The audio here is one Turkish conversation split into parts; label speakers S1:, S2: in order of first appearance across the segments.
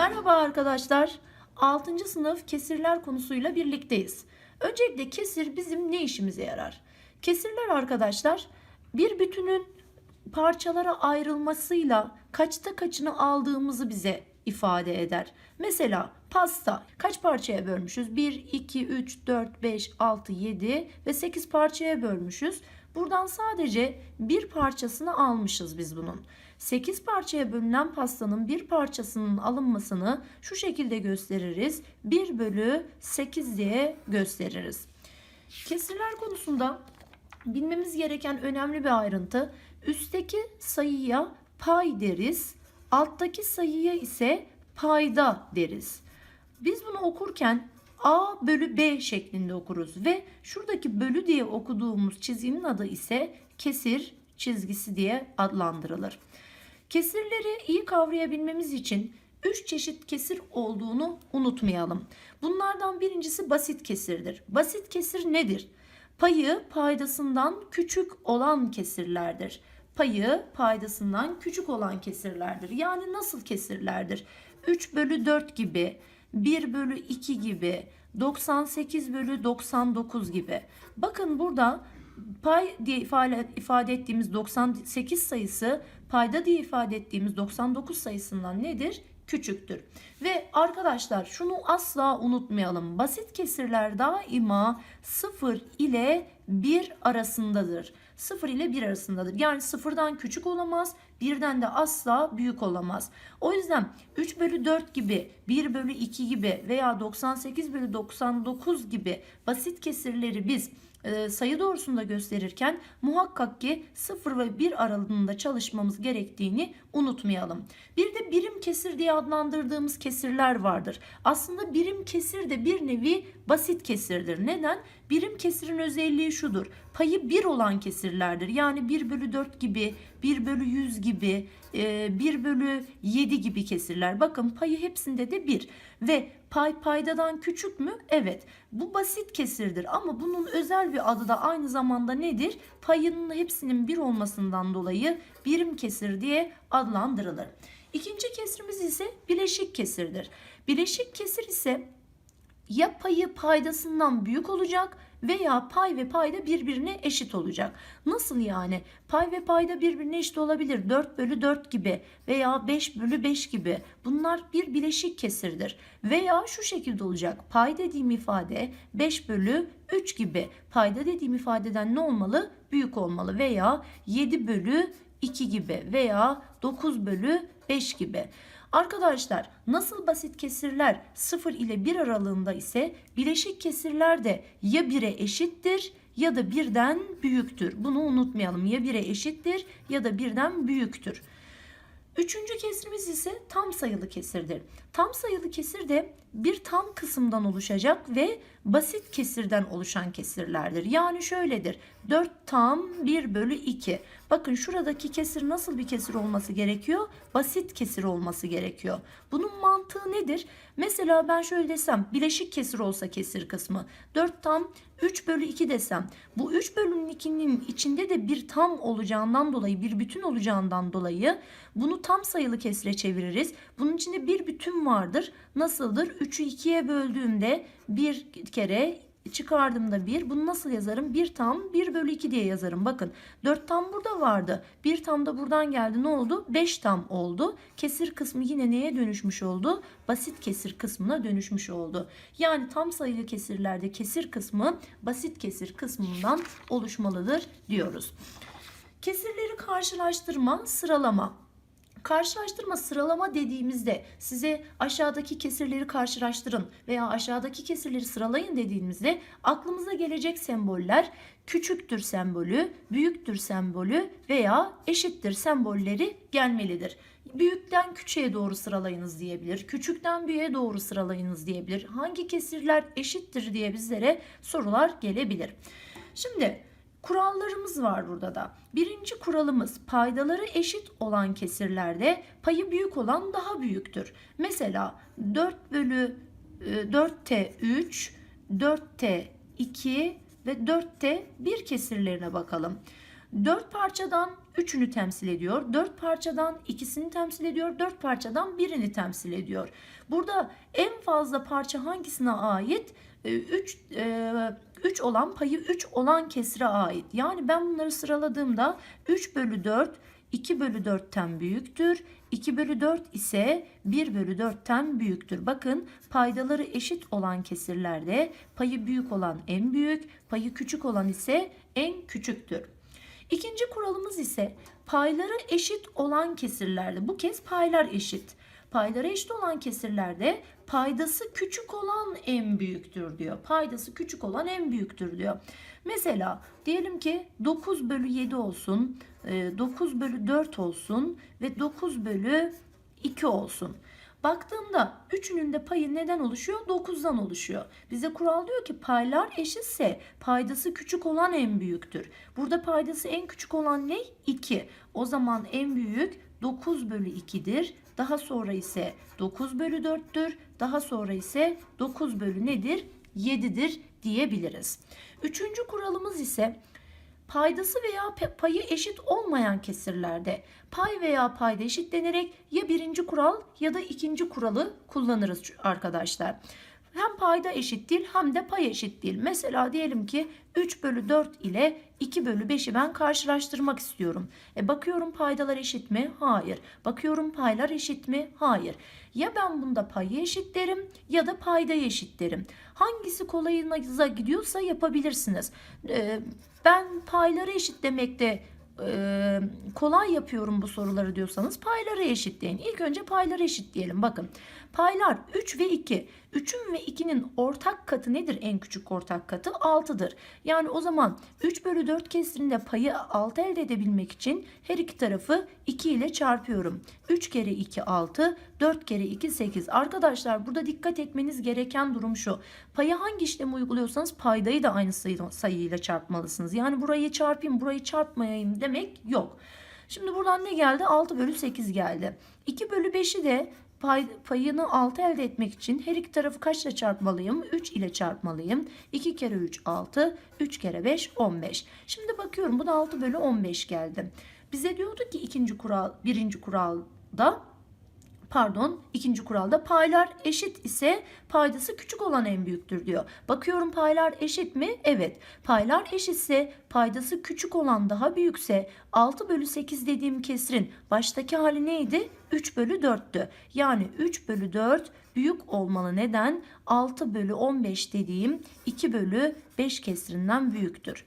S1: Merhaba arkadaşlar. 6. sınıf kesirler konusuyla birlikteyiz. Öncelikle kesir bizim ne işimize yarar? Kesirler arkadaşlar bir bütünün parçalara ayrılmasıyla kaçta kaçını aldığımızı bize ifade eder. Mesela pasta kaç parçaya bölmüşüz? 1, 2, 3, 4, 5, 6, 7 ve 8 parçaya bölmüşüz. Buradan sadece bir parçasını almışız biz bunun. 8 parçaya bölünen pastanın bir parçasının alınmasını şu şekilde gösteririz. 1 bölü 8 diye gösteririz. Kesirler konusunda bilmemiz gereken önemli bir ayrıntı üstteki sayıya pay deriz. Alttaki sayıya ise payda deriz. Biz bunu okurken A bölü B şeklinde okuruz ve şuradaki bölü diye okuduğumuz çizginin adı ise kesir çizgisi diye adlandırılır. Kesirleri iyi kavrayabilmemiz için 3 çeşit kesir olduğunu unutmayalım. Bunlardan birincisi basit kesirdir. Basit kesir nedir? Payı paydasından küçük olan kesirlerdir. Payı paydasından küçük olan kesirlerdir. Yani nasıl kesirlerdir? 3 bölü 4 gibi, 1 bölü 2 gibi, 98 bölü 99 gibi. Bakın burada pay diye ifade, ettiğimiz 98 sayısı payda diye ifade ettiğimiz 99 sayısından nedir? Küçüktür. Ve arkadaşlar şunu asla unutmayalım. Basit kesirler daima 0 ile 1 arasındadır. 0 ile 1 arasındadır. Yani sıfırdan küçük olamaz, birden de asla büyük olamaz. O yüzden 3 bölü 4 gibi, 1 bölü 2 gibi veya 98 bölü 99 gibi basit kesirleri biz e, sayı doğrusunda gösterirken muhakkak ki 0 ve 1 aralığında çalışmamız gerektiğini unutmayalım. Bir de birim kesir diye adlandırdığımız kesirler vardır. Aslında birim kesir de bir nevi basit kesirdir. Neden? Birim kesirin özelliği şudur. Payı 1 olan kesirlerdir. Yani 1 bölü 4 gibi, 1 bölü 100 gibi, 1 bölü 7 gibi kesirler. Bakın payı hepsinde de 1 ve pay paydadan küçük mü? Evet. Bu basit kesirdir ama bunun özel bir adı da aynı zamanda nedir? Payının hepsinin 1 olmasından dolayı birim kesir diye adlandırılır. İkinci kesrimiz ise bileşik kesirdir. Bileşik kesir ise ya payı paydasından büyük olacak veya pay ve payda birbirine eşit olacak. Nasıl yani? Pay ve payda birbirine eşit olabilir. 4 bölü 4 gibi veya 5 bölü 5 gibi. Bunlar bir bileşik kesirdir. Veya şu şekilde olacak. Pay dediğim ifade 5 bölü 3 gibi. Payda dediğim ifadeden ne olmalı? Büyük olmalı. Veya 7 bölü 2 gibi veya 9 bölü 5 gibi. Arkadaşlar nasıl basit kesirler 0 ile 1 aralığında ise bileşik kesirler de ya 1'e eşittir ya da birden büyüktür. Bunu unutmayalım. Ya 1'e eşittir ya da birden büyüktür. Üçüncü kesrimiz ise tam sayılı kesirdir. Tam sayılı kesir de bir tam kısımdan oluşacak ve basit kesirden oluşan kesirlerdir. Yani şöyledir. 4 tam 1 bölü 2. Bakın şuradaki kesir nasıl bir kesir olması gerekiyor? Basit kesir olması gerekiyor. Bunun mantığı nedir? Mesela ben şöyle desem bileşik kesir olsa kesir kısmı 4 tam 3 bölü 2 desem bu 3 bölünün 2'nin içinde de bir tam olacağından dolayı bir bütün olacağından dolayı bunu tam sayılı kesire çeviririz. Bunun içinde bir bütün vardır. Nasıldır? 3'ü 2'ye böldüğümde bir kere çıkardığımda 1. Bunu nasıl yazarım? 1 tam 1 bölü 2 diye yazarım. Bakın 4 tam burada vardı. 1 tam da buradan geldi. Ne oldu? 5 tam oldu. Kesir kısmı yine neye dönüşmüş oldu? Basit kesir kısmına dönüşmüş oldu. Yani tam sayılı kesirlerde kesir kısmı basit kesir kısmından oluşmalıdır diyoruz. Kesirleri karşılaştırma, sıralama. Karşılaştırma sıralama dediğimizde size aşağıdaki kesirleri karşılaştırın veya aşağıdaki kesirleri sıralayın dediğimizde aklımıza gelecek semboller küçüktür sembolü, büyüktür sembolü veya eşittir sembolleri gelmelidir. Büyükten küçüğe doğru sıralayınız diyebilir. Küçükten büyüğe doğru sıralayınız diyebilir. Hangi kesirler eşittir diye bizlere sorular gelebilir. Şimdi Kurallarımız var burada da. Birinci kuralımız paydaları eşit olan kesirlerde payı büyük olan daha büyüktür. Mesela 4 bölü 4T 3, 4T 2 ve 4T 1 kesirlerine bakalım. 4 parçadan 3'ünü temsil ediyor. 4 parçadan ikisini temsil ediyor. 4 parçadan birini temsil ediyor. Burada en fazla parça hangisine ait? 3 3 olan payı 3 olan kesire ait. Yani ben bunları sıraladığımda 3 bölü 4 2 bölü 4'ten büyüktür. 2 bölü 4 ise 1 bölü 4'ten büyüktür. Bakın paydaları eşit olan kesirlerde payı büyük olan en büyük, payı küçük olan ise en küçüktür. İkinci kuralımız ise payları eşit olan kesirlerde. Bu kez paylar eşit. Payları eşit olan kesirlerde paydası küçük olan en büyüktür diyor. Paydası küçük olan en büyüktür diyor. Mesela diyelim ki 9 bölü 7 olsun, 9 bölü 4 olsun ve 9 bölü 2 olsun. Baktığımda üçünün de payı neden oluşuyor? 9'dan oluşuyor. Bize kural diyor ki paylar eşitse paydası küçük olan en büyüktür. Burada paydası en küçük olan ne? 2. O zaman en büyük 9 bölü 2'dir. Daha sonra ise 9 bölü 4'tür. Daha sonra ise 9 bölü nedir? 7'dir diyebiliriz. Üçüncü kuralımız ise paydası veya payı eşit olmayan kesirlerde pay veya payda eşitlenerek ya birinci kural ya da ikinci kuralı kullanırız arkadaşlar. Hem payda eşit değil hem de pay eşit değil. Mesela diyelim ki 3 bölü 4 ile 2 bölü 5'i ben karşılaştırmak istiyorum. E bakıyorum paydalar eşit mi? Hayır. Bakıyorum paylar eşit mi? Hayır. Ya ben bunda payı eşitlerim ya da paydayı eşitlerim. Hangisi kolayınıza gidiyorsa yapabilirsiniz. E, ben payları eşitlemekte e, kolay yapıyorum bu soruları diyorsanız payları eşitleyin. İlk önce payları eşitleyelim. Bakın paylar 3 ve 2. 3'ün ve 2'nin ortak katı nedir en küçük ortak katı? 6'dır. Yani o zaman 3 bölü 4 kesirinde payı 6 elde edebilmek için her iki tarafı 2 ile çarpıyorum. 3 kere 2 6, 4 kere 2 8. Arkadaşlar burada dikkat etmeniz gereken durum şu. Paya hangi işlemi uyguluyorsanız paydayı da aynı sayı, sayıyla çarpmalısınız. Yani burayı çarpayım burayı çarpmayayım demek yok. Şimdi buradan ne geldi? 6 bölü 8 geldi. 2 bölü 5'i de pay, payını 6 elde etmek için her iki tarafı kaçla çarpmalıyım? 3 ile çarpmalıyım. 2 kere 3 6, 3 kere 5 15. Şimdi bakıyorum bu da 6 bölü 15 geldi. Bize diyordu ki ikinci kural, birinci kuralda pardon ikinci kuralda paylar eşit ise paydası küçük olan en büyüktür diyor. Bakıyorum paylar eşit mi? Evet. Paylar eşitse paydası küçük olan daha büyükse 6 bölü 8 dediğim kesrin baştaki hali neydi? 3 bölü 4'tü. Yani 3 bölü 4 büyük olmalı. Neden? 6 bölü 15 dediğim 2 bölü 5 kesrinden büyüktür.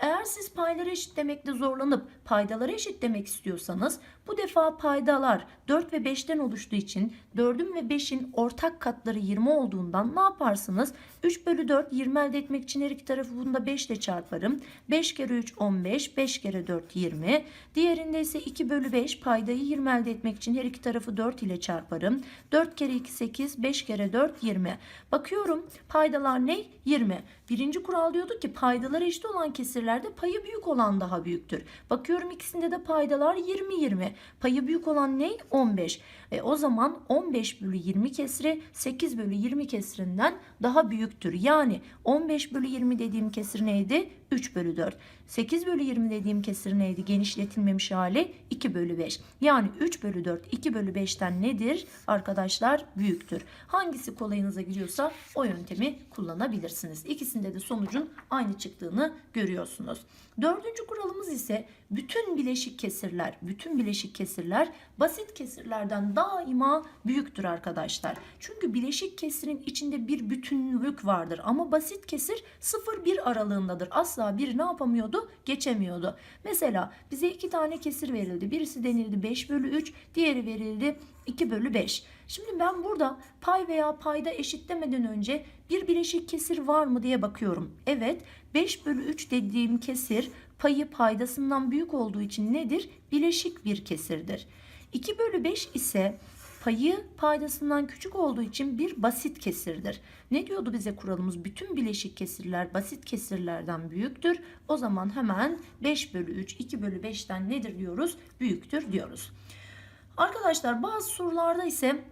S1: Eğer siz payları eşitlemekte zorlanıp paydaları eşitlemek istiyorsanız bu defa paydalar 4 ve 5'ten oluştuğu için 4'ün ve 5'in ortak katları 20 olduğundan ne yaparsınız? 3 bölü 4 20 elde etmek için her iki tarafı bunda 5 ile çarparım. 5 kere 3 15, 5 kere 4 20. Diğerinde ise 2 bölü 5 paydayı 20 elde etmek için her iki tarafı 4 ile çarparım. 4 kere 2 8, 5 kere 4 20. Bakıyorum paydalar ne? 20. Birinci kural diyordu ki paydalar eşit olan kesirlerde payı büyük olan daha büyüktür. Bakıyorum ikisinde de paydalar 20 20. Payı büyük olan ne? 15. E, o zaman 15 bölü 20 kesri 8 bölü 20 kesirinden daha büyüktür. Yani 15 bölü 20 dediğim kesir neydi? 3 bölü 4. 8 bölü 20 dediğim kesir neydi? Genişletilmemiş hali 2 bölü 5. Yani 3 bölü 4 2 bölü 5'ten nedir? Arkadaşlar büyüktür. Hangisi kolayınıza gidiyorsa o yöntemi kullanabilirsiniz. İkisinde de sonucun aynı çıktığını görüyorsunuz. Dördüncü kuralımız ise bütün bileşik kesirler, bütün bileşik kesirler basit kesirlerden daima büyüktür arkadaşlar. Çünkü bileşik kesirin içinde bir bütünlük vardır ama basit kesir 0-1 aralığındadır. Asla bir ne yapamıyordu? Geçemiyordu. Mesela bize iki tane kesir verildi. Birisi denildi 5 bölü 3, diğeri verildi 2 bölü 5. Şimdi ben burada pay veya payda eşitlemeden önce bir bileşik kesir var mı diye bakıyorum. Evet 5 bölü 3 dediğim kesir payı paydasından büyük olduğu için nedir? Bileşik bir kesirdir. 2 bölü 5 ise payı paydasından küçük olduğu için bir basit kesirdir. Ne diyordu bize kuralımız? Bütün bileşik kesirler basit kesirlerden büyüktür. O zaman hemen 5 bölü 3, 2 bölü 5'ten nedir diyoruz? Büyüktür diyoruz. Arkadaşlar bazı sorularda ise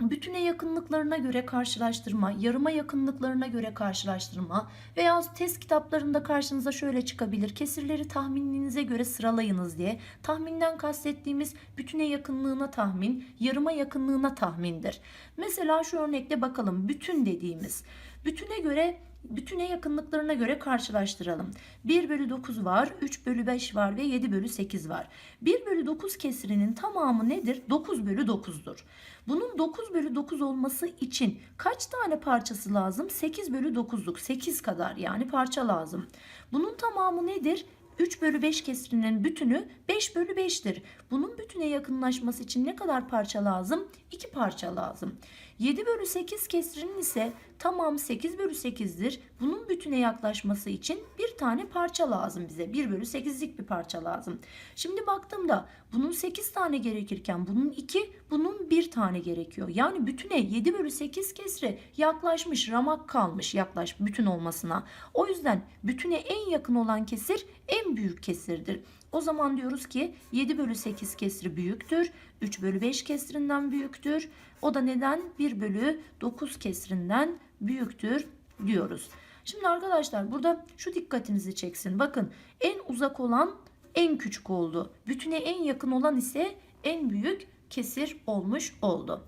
S1: bütüne yakınlıklarına göre karşılaştırma, yarıma yakınlıklarına göre karşılaştırma veya test kitaplarında karşınıza şöyle çıkabilir. Kesirleri tahmininize göre sıralayınız diye. Tahminden kastettiğimiz bütüne yakınlığına tahmin, yarıma yakınlığına tahmindir. Mesela şu örnekte bakalım bütün dediğimiz. Bütüne göre bütüne yakınlıklarına göre karşılaştıralım. 1 bölü 9 var, 3 bölü 5 var ve 7 bölü 8 var. 1 bölü 9 kesirinin tamamı nedir? 9 bölü 9'dur. Bunun 9 bölü 9 olması için kaç tane parçası lazım? 8 bölü 9'luk 8 kadar yani parça lazım. Bunun tamamı nedir? 3 bölü 5 kesirinin bütünü 5 bölü 5'tir. Bunun bütüne yakınlaşması için ne kadar parça lazım? 2 parça lazım. 7 bölü 8 kesirinin ise tamam 8 bölü 8'dir. Bunun bütüne yaklaşması için bir tane parça lazım bize. 1 bölü 8'lik bir parça lazım. Şimdi baktığımda bunun 8 tane gerekirken bunun 2, bunun 1 tane gerekiyor. Yani bütüne 7 bölü 8 kesre yaklaşmış, ramak kalmış yaklaş bütün olmasına. O yüzden bütüne en yakın olan kesir en büyük kesirdir. O zaman diyoruz ki 7 bölü 8 kesri büyüktür. 3 bölü 5 kesrinden büyüktür. O da neden? 1 bölü 9 kesrinden büyüktür diyoruz. Şimdi arkadaşlar burada şu dikkatinizi çeksin. Bakın en uzak olan en küçük oldu. Bütüne en yakın olan ise en büyük kesir olmuş oldu.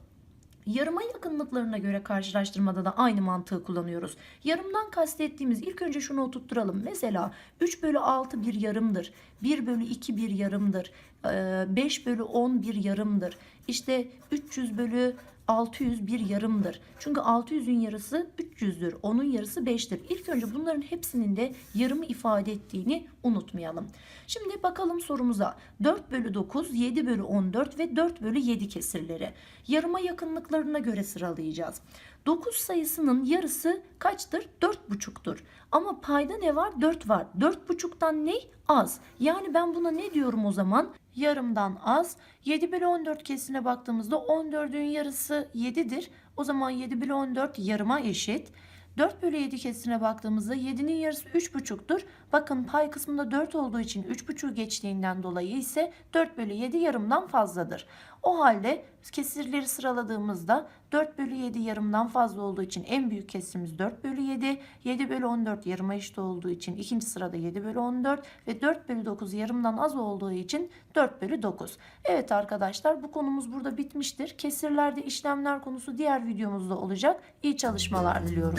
S1: Yarıma yakınlıklarına göre karşılaştırmada da aynı mantığı kullanıyoruz. Yarımdan kastettiğimiz ilk önce şunu oturtturalım. Mesela 3 bölü 6 bir yarımdır. 1 bölü 2 bir yarımdır. 5 bölü 10 bir yarımdır. İşte 300 bölü 600 bir yarımdır. Çünkü 600'ün yarısı 300'dür. Onun yarısı 5'tir. İlk önce bunların hepsinin de yarımı ifade ettiğini unutmayalım. Şimdi bakalım sorumuza. 4 bölü 9, 7 bölü 14 ve 4 bölü 7 kesirleri. Yarıma yakınlıklarına göre sıralayacağız. 9 sayısının yarısı kaçtır? 4,5'tur. Ama payda ne var? 4 var. 4,5'tan ne? Az. Yani ben buna ne diyorum o zaman? Yarımdan az. 7 bölü 14 kesine baktığımızda 14'ün yarısı 7'dir. O zaman 7 bölü 14 yarıma eşit. 4 bölü 7 kesine baktığımızda 7'nin yarısı 3,5'tur. Bakın pay kısmında 4 olduğu için 3,5 geçtiğinden dolayı ise 4 bölü 7 yarımdan fazladır. O halde kesirleri sıraladığımızda 4 bölü 7 yarımdan fazla olduğu için en büyük kesirimiz 4 bölü 7. 7 bölü 14 yarıma eşit olduğu için ikinci sırada 7 bölü 14 ve 4 bölü 9 yarımdan az olduğu için 4 bölü 9. Evet arkadaşlar bu konumuz burada bitmiştir. Kesirlerde işlemler konusu diğer videomuzda olacak. İyi çalışmalar diliyorum.